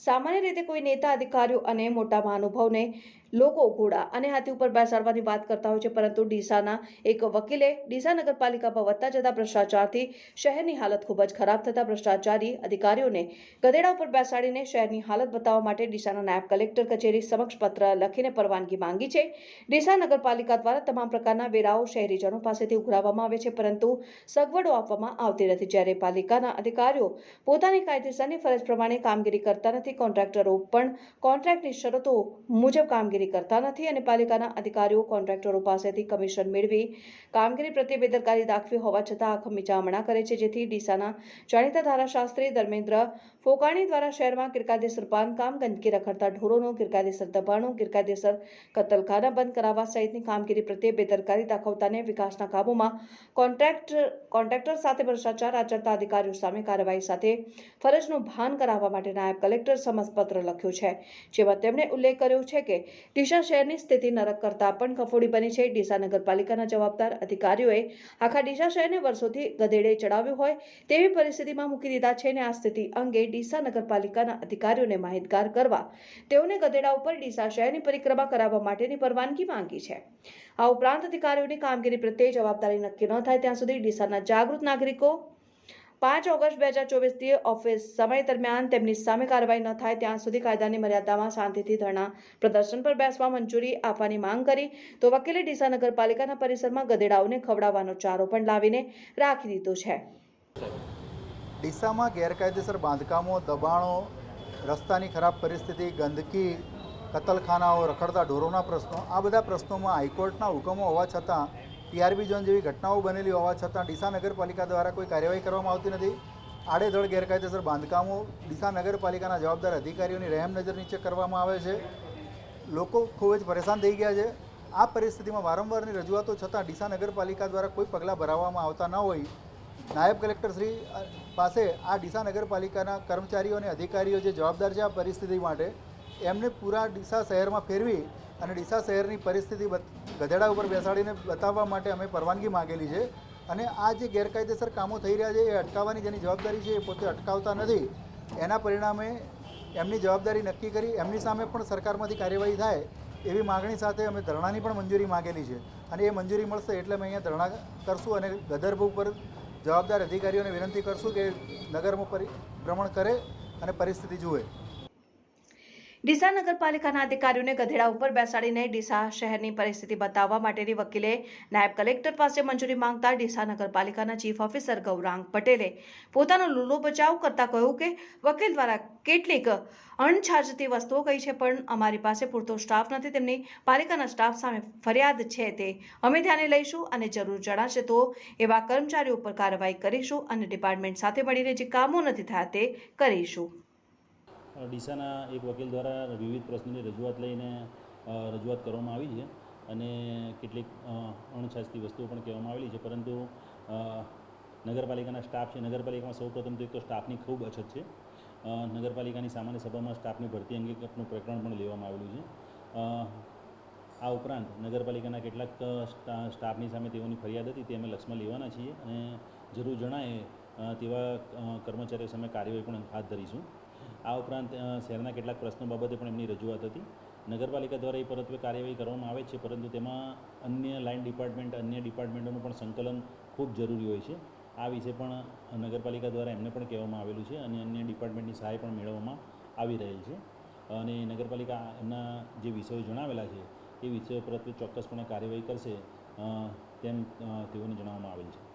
સામાન્ય રીતે કોઈ નેતા, અધિકારીઓ અને મોટા મહાનુભાવને લોકો ઘોડા અને હાથી ઉપર બેસાડવાની વાત કરતા હોય છે, પરંતુ ડીસાના એક વકીલે ડીસા નગરપાલિકામાં વધતા જતા ભ્રષ્ટાચારથી શહેરની હાલત ખૂબ જ ખરાબ થતા ભ્રષ્ટાચારી અધિકારીઓને ગધેડા ઉપર બેસાડીને શહેરની હાલત બતાવવા માટે ડીસાના નાયબ કલેક્ટર કચેરી સમક્ષ પત્ર લખીને પરવાનગી માંગી છે. ડીસા નગરપાલિકા દ્વારા તમામ પ્રકારના વેરાઓ શહેરીજનો પાસેથી ઉઘરાવવામાં આવે છે, પરંતુ સગવડો આપવામાં આવતી નથી. જ્યારે પાલિકાના અધિકારીઓ પોતાની કાયદેસરની ફરજ પ્રમાણે કામગીરી કરતા નથી કોન્ટ્રાક્ટરો પણ કોન્ટ્રાક્ટની શરતો મુજબ કામગીરી કરતા નથી અને પાલિકાના અધિકારીઓ કોન્ટ્રાક્ટરો પાસેથી કમિશન મેળવી કામગીરી પ્રત્યે બેદરકારી દાખવી હોવા છતાં આ વિચારણા કરે છે, જેથી ડીસાના જાણીતા ધારાશાસ્ત્રી ધર્મેન્દ્ર ફોકાણી દ્વારા શહેરમાં ગેરકાયદેસર બાંધકામ, ગંદકી રખડતા ઢોરોનું, ગેરકાયદેસર દબાણો, ગેરકાયદેસર કતલખાના બંધ કરાવવા સહિતની કામગીરી પ્રત્યે બેદરકારી દાખવતાને વિકાસના કામોમાં કોન્ટ્રાક્ટ, કોન્ટ્રાક્ટર સાથે ભ્રષ્ટાચાર આચરતા અધિકારીઓ સામે કાર્યવાહી સાથે ફરજનું ભાન કરાવવા માટે નાયબ કલેક્ટર સમક્ષ લખ્યું છે. જેમાં તેમણે ઉલ્લેખ કર્યો છે કે, ડીસા શહેરની સ્થિતિ નરક કરતાં પણ કફોડી બની છે. ડીસા નગરપાલિકાના જવાબદાર અધિકારીઓએ આખા ડીસા શહેરને વર્ષોથી ગધેડે ચડાવ્યું હોય તેવી પરિસ્થિતિમાં મૂકી દીધા છે અને આ સ્થિતિ અંગે ડીસા નગરપાલિકાના અધિકારીઓને માહિતગાર કરવા તેઓને ગધેડા ઉપર ડીસા શહેરની પરિક્રમા કરાવવા માટેની પરવાનગી માંગી છે. આ ઉપરાંત અધિકારીઓની કામગીરી પ્રત્યે જવાબદારી નક્કી ન થાય ત્યાં સુધી ડીસાના જાગૃત નાગરિકો પાંચ ઓગસ્ટ બે હજાર ચોવીસથી ઓફિસ સમય દરમિયાન તેમની સામે કાર્યવાહી ન થાય ત્યાં સુધી કાયદાની મર્યાદામાં શાંતિથી ધરણા પ્રદર્શન પર બેસવા મંજૂરી આપવાની માંગ કરી, તો વકીલે ડીસા નગરપાલિકાના પરિસરમાં ગધેડાઓને ખવડાવવાનો ચારો પણ લાવીને રાખી દીધો છે. ડીસામાં ગેરકાયદેસર બાંધકામો, દબાણો, રસ્તાની ખરાબ પરિસ્થિતિ, ગંદકી, કતલખાનાઓ, રખડતા ઢોરોના પ્રશ્નો, આ બધા પ્રશ્નોમાં હાઈકોર્ટના હુકમો હોવા છતાં ટીઆરબી ઝોન જેવી ઘટનાઓ બનેલી હોવા છતાં ડીસા નગરપાલિકા દ્વારા કોઈ કાર્યવાહી કરવામાં આવતી નથી. આડેધડ ગેરકાયદેસર બાંધકામો ડીસા નગરપાલિકાના જવાબદાર અધિકારીઓની રહેમ નજર નીચે કરવામાં આવે છે. લોકો ખૂબ જ પરેશાન થઈ ગયા છે. આ પરિસ્થિતિમાં વારંવારની રજૂઆતો છતાં ડીસા નગરપાલિકા દ્વારા કોઈ પગલાં ભરાવવામાં આવતા ન હોય. નાયબ કલેક્ટરશ્રી પાસે આ ડીસા નગરપાલિકાના કર્મચારીઓ અને અધિકારીઓ જે જવાબદાર છે આ પરિસ્થિતિ માટે, એમને પૂરા ડીસા શહેરમાં ફેરવી અને ડીસા શહેરની પરિસ્થિતિ ગધેડા ઉપર બેસાડીને બતાવવા માટે અમે પરવાનગી માગેલી છે. અને આ જે ગેરકાયદેસર કામો થઈ રહ્યા છે, એ અટકાવવાની જેની જવાબદારી છે, એ પોતે અટકાવતા નથી. એના પરિણામે એમની જવાબદારી નક્કી કરી, એમની સામે પણ સરકારમાંથી કાર્યવાહી થાય એવી માગણી સાથે અમે ધરણાની પણ મંજૂરી માગેલી છે. અને એ મંજૂરી મળશે એટલે અમે અહીંયા ધરણા કરશું અને ગદર્ભ ઉપર જવાબદાર અધિકારીઓને વિનંતી કરશું કે નગરમાં પરિભ્રમણ કરે અને પરિસ્થિતિ જુએ. ડીસા નગરપાલિકાના અધિકારીઓને ગધેડા ઉપર બેસાડીને ડીસા શહેરની પરિસ્થિતિ બતાવવા માટેની વકીલે નાયબ કલેક્ટર પાસે મંજૂરી માંગતા ડીસા નગરપાલિકાના ચીફ ઓફિસર ગૌરાંગ પટેલે પોતાનો લૂલો બચાવ કરતા કહ્યું કે વકીલ દ્વારા કેટલીક અણછાજતી વસ્તુઓ કહી છે, પણ અમારી પાસે પૂરતો સ્ટાફ નથી. તેમની પાલિકાના સ્ટાફ સામે ફરિયાદ છે તે અમે ધ્યાને લઈશું અને જરૂર જણાશે તો એવા કર્મચારીઓ ઉપર કાર્યવાહી કરીશું અને ડિપાર્ટમેન્ટ સાથે મળીને જે કામો નથી થયા તે કરીશું. ડીસાના એક વકીલ દ્વારા વિવિધ પ્રશ્નોની રજૂઆત લઈને રજૂઆત કરવામાં આવી છે અને કેટલીક અ, વસ્તુઓ પણ કહેવામાં આવેલી છે. પરંતુ નગરપાલિકાના સ્ટાફ છે. નગરપાલિકામાં સૌપ્રથમ તો એક તો સ્ટાફની ખૂબ અછત છે. નગરપાલિકાની સામાન્ય સભામાં સ્ટાફની ભરતી અંગે પ્રકરણ પણ લેવામાં આવેલું છે. આ ઉપરાંત નગરપાલિકાના કેટલાક સ્ટાફની સામે તેઓની ફરિયાદ હતી તે અમે લક્ષમાં લેવાના છીએ અને જરૂર જણાય તેવા કર્મચારીઓ સામે કાર્યવાહી પણ હાથ ધરીશું. આ ઉપરાંત શહેરના કેટલાક પ્રશ્નો બાબતે પણ એમની રજૂઆત હતી. નગરપાલિકા દ્વારા એ પરત્વે કાર્યવાહી કરવામાં આવે છે, પરંતુ તેમાં અન્ય લાઇન ડિપાર્ટમેન્ટ, અન્ય ડિપાર્ટમેન્ટોનું પણ સંકલન ખૂબ જરૂરી હોય છે. આ વિશે પણ નગરપાલિકા દ્વારા એમને પણ કહેવામાં આવેલું છે અને અન્ય ડિપાર્ટમેન્ટની સહાય પણ મેળવવામાં આવી રહેલ છે. અને નગરપાલિકા એમના જે વિષયો જણાવેલા છે, એ વિષયો પરત્વે ચોક્કસપણે કાર્યવાહી કરશે તેમ તેઓને જણાવવામાં આવેલ છે.